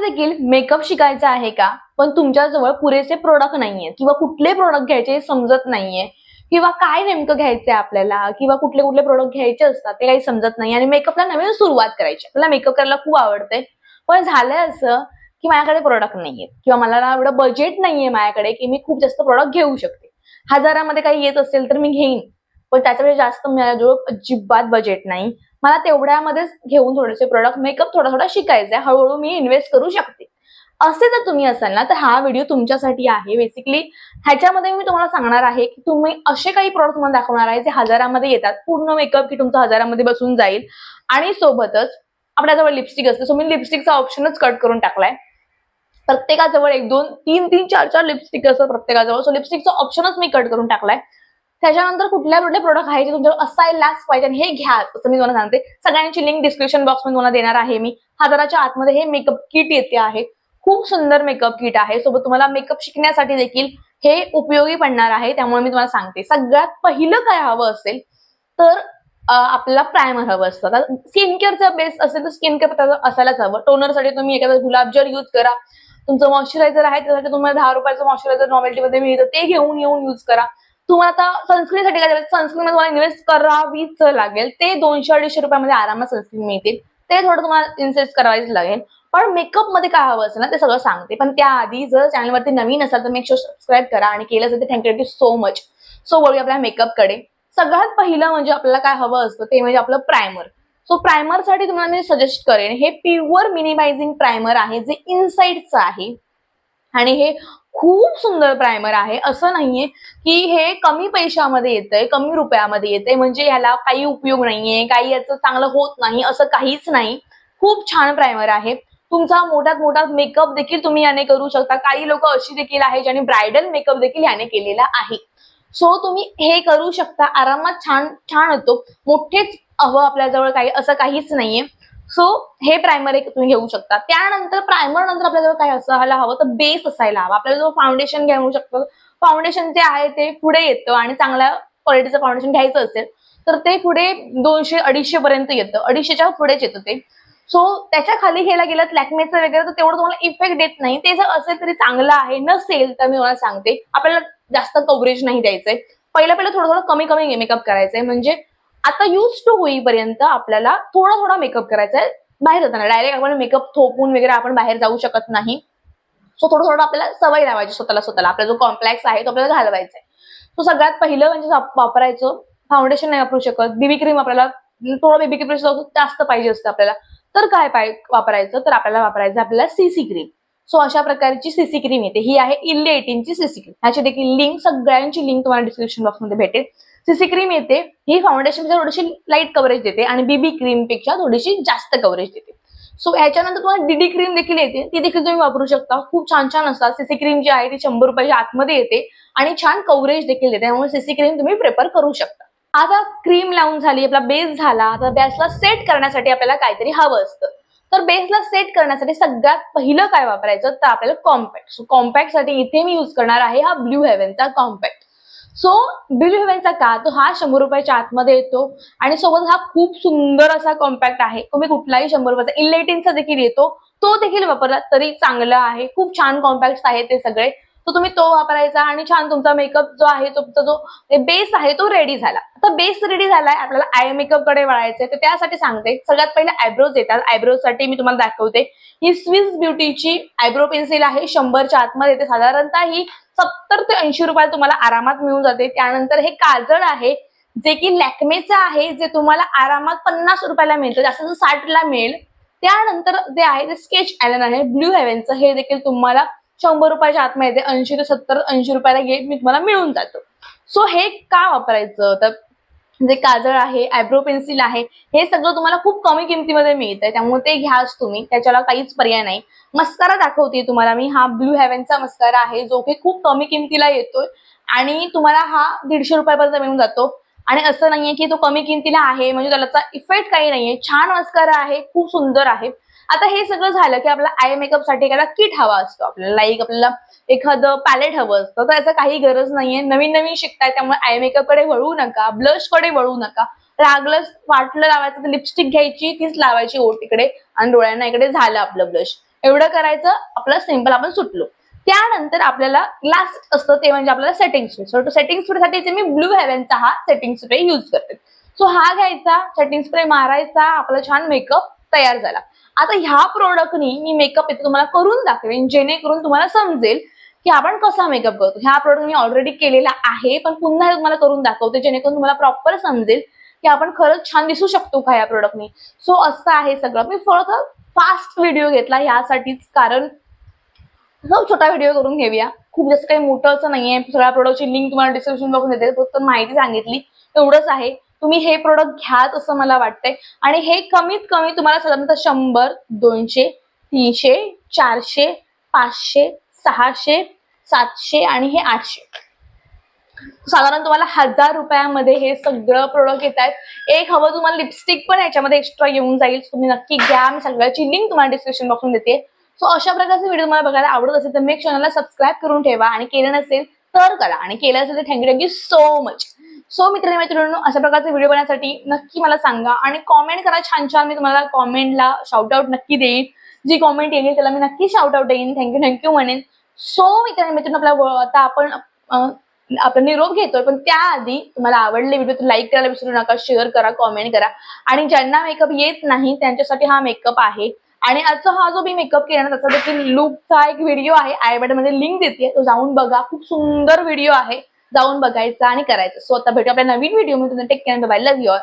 देखील मेकअप शिकायचा आहे का? पण तुमच्याजवळ पुरेसे प्रोडक्ट नाहीये किंवा कुठले प्रोडक्ट घ्यायचे हे समजत नाहीये. किंवा काय नेमकं घ्यायचंय आपल्याला? किंवा कुठले कुठले प्रोडक्ट घ्यायचे असतात ते काही समजत नाही आणि मेकअपला नवीन सुरुवात करायची. आपल्याला मेकअप करायला खूप आवडते. पण झालंय असं की माझ्याकडे प्रोडक्ट नाहीये. किंवा मला एवढं बजेट नाहीये माझ्याकडे की मी खूप जास्त प्रोडक्ट घेऊ शकते. हजारामध्ये काही येत असेल तर मी घेईन. पण त्याच्यापेक्षा जास्त माझ्याजवळ अजिबात बजेट नाही. मला तेवढ्यामध्येच घेऊन थोडेसे प्रोडक्ट मेकअप थोडा थोडा शिकायचा आहे हळूहळू मी इन्व्हेस्ट करू शकते. असे जर तुम्ही असाल ना तर हा व्हिडिओ तुमच्यासाठी आहे. बेसिकली ह्याच्यामध्ये मी तुम्हाला सांगणार आहे की तुम्ही असे काही प्रॉडक्ट तुम्हाला दाखवणार आहे जे हजारामध्ये येतात. पूर्ण मेकअप की तुमचा हजारामध्ये बसून जाईल. आणि सोबतच आपल्याजवळ लिपस्टिक असते. सो मी लिपस्टिकचा ऑप्शनच कट करून टाकलाय. प्रत्येकाजवळ एक दोन तीन तीन चार चार लिपस्टिक असतात प्रत्येकाजवळ. सो लिपस्टिकचा ऑप्शनच मी कट करून टाकलाय. त्याच्यानंतर कुठल्या कुठले प्रोडक्ट आहे जे तुमच्यावर असायलाच पाहिजे आणि हे घ्या असं मी तुम्हाला सांगते. सगळ्यांची लिंक डिस्क्रिप्शन बॉक्समध्ये तुम्हाला देणार आहे मी. हजाराच्या आतमध्ये हे मेकअप किट येते आहे. खूप सुंदर मेकअप किट आहे. सोबत तुम्हाला मेकअप शिकण्यासाठी देखील हे उपयोगी पडणार आहे. त्यामुळे मी तुम्हाला सांगते. सगळ्यात पहिलं काय हवं असेल तर आपला आपल्याला प्रायमर हवं असतं. स्किन केअरचा बेस असेल तर स्किन केअर असायलाच हवं. टोनरसाठी तुम्ही एखादा गुलाबजल युज यूज करा. तुमचं मॉइश्चरायझर आहे त्यासाठी तुम्हाला दहा रुपयाचं मॉइश्चरायझर नॉवेल्टीमध्ये मिळतं. ते घेऊन येऊन यूज करा. तुम्हाला आता सनस्क्रीनसाठी काय करायचं? सनस्क्रीन तुम्हाला इन्व्हेस्ट करावीच लागेल. ते दोनशे अडीचशे रुपयामध्ये आरामात सनस्क्रीन मिळतील. ते थोडं तुम्हाला इन्व्हेस्ट करावीच लागेल. पण मेकअपमध्ये काय हवं असेल ना ते सगळं सांगते. पण त्याआधी जर चॅनलवरती नवीन असाल तर मेक शुअर सबस्क्राईब करा. आणि केलं असेल तर थँक्यू सो मच सो वळू आपल्या मेकअपकडे सगळ्यात पहिलं म्हणजे आपल्याला काय हवं असतं ते म्हणजे आपलं प्रायमर सो प्रायमरसाठी तुम्हाला मी सजेस्ट करेन हे प्युअर मिनिमायझिंग प्रायमर आहे जे इनसाइडचं आहे. आणि हे खूप सुंदर प्रायमर आहे. असं नाहीये की हे कमी पैशामध्ये येतंय कमी रुपयामध्ये येतंय. म्हणजे ह्याला काही उपयोग नाहीये काही याचं चांगलं होत नाही असं काहीच नाही. खूप छान प्रायमर आहे. तुमचा मोठ्यात मोठा मेकअप देखील तुम्ही याने करू शकता. काही लोक अशी देखील आहे ज्याने ब्रायडल मेकअप देखील याने केलेला आहे. सो तुम्ही हे करू शकता. आरामात छान छान होतो. मोठेच हवं आपल्याजवळ काही असं काहीच नाहीये. सो हे प्रायमर एक तुम्ही घेऊ शकता. त्यानंतर प्रायमर नंतर आपल्याजवळ काय असायला हवं तर बेस असायला हवा. आपल्याला जो फाउंडेशन घेऊ शकतो फाउंडेशन जे आहे ते पुढे येतं आणि चांगल्या क्वालिटीचं फाउंडेशन घ्यायचं असेल तर ते पुढे दोनशे अडीचशे पर्यंत येतं. अडीचशेच्या पुढेच येतं ते. सो त्याच्याखाली घ्यायला गेलं लॅकमेचं वगैरे तर तेवढं तुम्हाला इफेक्ट देत नाही. ते जर असेल तरी चांगलं आहे नसेल तर मी तुम्हाला सांगते. आपल्याला जास्त कव्हरेज नाही द्यायचंय. पहिलं पहिलं थोडं थोडं कमी कमी मेकअप करायचंय. म्हणजे आता युज टू होईपर्यंत आपल्याला थोडा थोडा मेकअप करायचा आहे. बाहेर जाताना डायरेक्ट आपण मेकअप थोपून वगैरे आपण बाहेर जाऊ शकत नाही. सो थोडं थोडं आपल्याला सवय लावायची स्वतःला स्वतःला. आपला जो कॉम्प्लेक्स आहे तो आपल्याला घालवायचा आहे. सो सगळ्यात पहिलं म्हणजे वापरायचं फाउंडेशन नाही वापरू शकत. बेबी क्रीम आपल्याला थोडं बेबी क्रीम जास्त पाहिजे असतं आपल्याला. तर काय पाय वापरायचं? तर आपल्याला वापरायचं आपल्याला सीसी क्रीम सो अशा प्रकारची सीसी क्रीम येते. ही आहे इल्ले एटीनची सीसी क्रीम ह्याची देखील लिंक सगळ्यांची लिंक तुम्हाला डिस्क्रिप्शन बॉक्समध्ये भेटेल. सीसी क्रीम येते. ही फाउंडेशनपेक्षा थोडीशी लाइट कव्हरेज देते आणि बीबी क्रीमपेक्षा थोडीशी जास्त कव्हरेज देते. सो ह्याच्यानंतर तुम्हाला डीडी क्रीम देखील येते. ती देखील तुम्ही वापरू शकता. खूप छान छान असतात. सीसी क्रीम जी आहे ती शंभर रुपयाच्या आतमध्ये येते आणि छान कव्हरेज देखील देते. त्यामुळे सीसी क्रीम तुम्ही प्रेफर करू शकता. आता क्रीम लावून झाली आपला बेस झाला. आता बेसला सेट करण्यासाठी आपल्याला काहीतरी हवं असतं. तर बेसला सेट करण्यासाठी सगळ्यात पहिलं काय वापरायचं? तर आपल्याला कॉम्पॅक्ट सो कॉम्पॅक्टसाठी इथे मी युज करणार आहे हा ब्ल्यू हेव्हनचा कॉम्पॅक्ट सो बिल हेवनचा का? तो हा शंभर रुपयाच्या आतमध्ये येतो. आणि सोबत हा खूप सुंदर असा कॉम्पॅक्ट आहे. तुम्ही कुठलाही शंभर रुपयाचा इलेटिनचा देखील येतो. तो देखील वापरला तरी चांगला आहे. खूप छान कॉम्पॅक्ट आहेत ते सगळे. सो तुम्ही तो वापरायचा आणि छान तुमचा मेकअप जो आहे तुमचा जो बेस आहे तो रेडी झाला. आता बेस रेडी झालाय आपल्याला आय मेकअपकडे वळायचंय तर त्यासाठी सांगते. सगळ्यात पहिले आयब्रोज येतात. आयब्रोजसाठी मी तुम्हाला दाखवते. ही स्विस ब्युटीची आयब्रो पेन्सिल आहे. शंभरच्या आतमध्ये येते. साधारणतः ही सत्तर ते ऐंशी रुपयाला तुम्हाला आरामात मिळून जाते. त्यानंतर हे काजळ आहे जे की लॅक्मेचं आहे जे तुम्हाला आरामात पन्नास रुपयाला मिळतं जास्त साठला मिळेल. त्यानंतर जे आहे ते स्केच आयलन आहे. ब्ल्यू हेव्हनचं हे देखील तुम्हाला शंभर रुपयाच्या आतमध्ये ऐंशी ते सत्तर ऐंशी रुपयाला घे मी तुम्हाला मिळून जातो. सो हे का वापरायचं? तर जे काजळ आहे आयब्रो पेन्सिल आहे हे सगळं तुम्हाला खूप कमी किमतीमध्ये मिळतंय. त्यामुळे ते घ्याच तुम्ही. त्याच्याला काहीच पर्याय नाही. मस्कारा दाखवते तुम्हाला मी. हा ब्ल्यू हेव्हनचा मस्कारा आहे जो की खूप कमी किमतीला येतोय. आणि तुम्हाला हा दीडशे रुपयापर्यंत मिळून जातो. आणि असं नाहीये की तो कमी किमतीला आहे म्हणजे त्याचा इफेक्ट काही नाहीये. छान मस्कारा आहे खूप सुंदर आहे. आता हे सगळं झालं की आपला आय मेकअपसाठी एखादा किट हवा असतो आपल्याला. लाईक आपल्याला एखादं पॅलेट हवं असतं तर याचं काही गरज नाहीये. नवीन नवीन शिकताय त्यामुळे आय मेकअपकडे वळू नका ब्लशकडे वळू नका. लागलं वाटलं लावायचं तर लिपस्टिक घ्यायची तीच लावायची ओट इकडे आणि डोळ्यांना इकडे झालं आपलं ब्लश एवढं करायचं आपलं सिंपल आपण सुटलो. त्यानंतर आपल्याला लास्ट असतं ते म्हणजे आपल्याला सेटिंग स्प्रे सो सेटिंग स्प्रेसाठी मी ब्लू हेव्हनचा हा सेटिंग स्प्रे युज करते. सो हा घ्यायचा सेटिंग स्प्रे मारायचा आपला छान मेकअप तयार झाला. आता ह्या प्रोडक्टनी मी मेकअप इथे तुम्हाला करून दाखवेन जेणेकरून तुम्हाला समजेल की आपण कसा मेकअप करतो. ह्या प्रोडक्ट मी ऑलरेडी केलेला आहे पण पुन्हा हे तुम्हाला करून दाखवते जेणेकरून तुम्हाला प्रॉपर समजेल की आपण खरंच छान दिसू शकतो का या प्रोडक्टनी सो असं आहे सगळं. मी थोडं फास्ट व्हिडिओ घेतला ह्यासाठीच कारण छोटा व्हिडिओ करून घेऊया. खूप जास्त काही मोठं असं नाहीये. सगळ्या प्रोडक्टची लिंक तुम्हाला डिस्क्रिप्शन बघून देते फक्त माहिती सांगितली. एवढंच आहे. तुम्ही हे प्रोडक्ट घ्याच असं मला वाटतंय. आणि हे कमीत कमी तुम्हाला साधारणतः शंभर दोनशे तीनशे चारशे पाचशे सहाशे सातशे आणि हे आठशे. साधारण तुम्हाला हजार रुपयामध्ये हे सगळं प्रोडक्ट येत आहेत. एक हवं तुम्हाला लिपस्टिक पण याच्यामध्ये एक्स्ट्रा येऊन जाईल. तुम्ही नक्की घ्या. मी सगळ्याची लिंक तुम्हाला डिस्क्रिप्शन बॉक्सून देते. सो अशा प्रकारचे व्हिडिओ तुम्हाला बघायला आवडत असेल तर मेक चॅनलला सबस्क्राईब करून ठेवा. आणि केलं नसेल तर करा. आणि केलं असेल तर thank you thank you so much so मित्र मित्रांनो अशा प्रकारचे व्हिडिओ बनवण्यासाठी नक्की मला सांगा आणि कॉमेंट करा. छान छान मी तुम्हाला कॉमेंटला शाउटआउट नक्की देईन. जी कॉमेंट येईल त्याला मी नक्की शाउटआउट देईन. थँक्यू थँक्यू म्हणेन. सो मित्र मित्रांनो आपला आता आपण आपण आपला निरोप घेतोय पण त्याआधी तुम्हाला आवडले व्हिडिओ तर लाईक करायला विसरू नका शेअर करा कॉमेंट करा. आणि ज्यांना मेकअप येत नाही त्यांच्यासाठी हा मेकअप आहे. आणि आजचा हा जो मी मेकअप केला ना त्याचा देखील लुकचा एक व्हिडिओ आहे. आयमध्ये लिंक देते. तो जाऊन बघा. खूप सुंदर व्हिडिओ आहे. जाऊन बघायचा आणि करायचं. सो आता भेटू आपल्या नवीन व्हिडिओमध्ये take care bye love your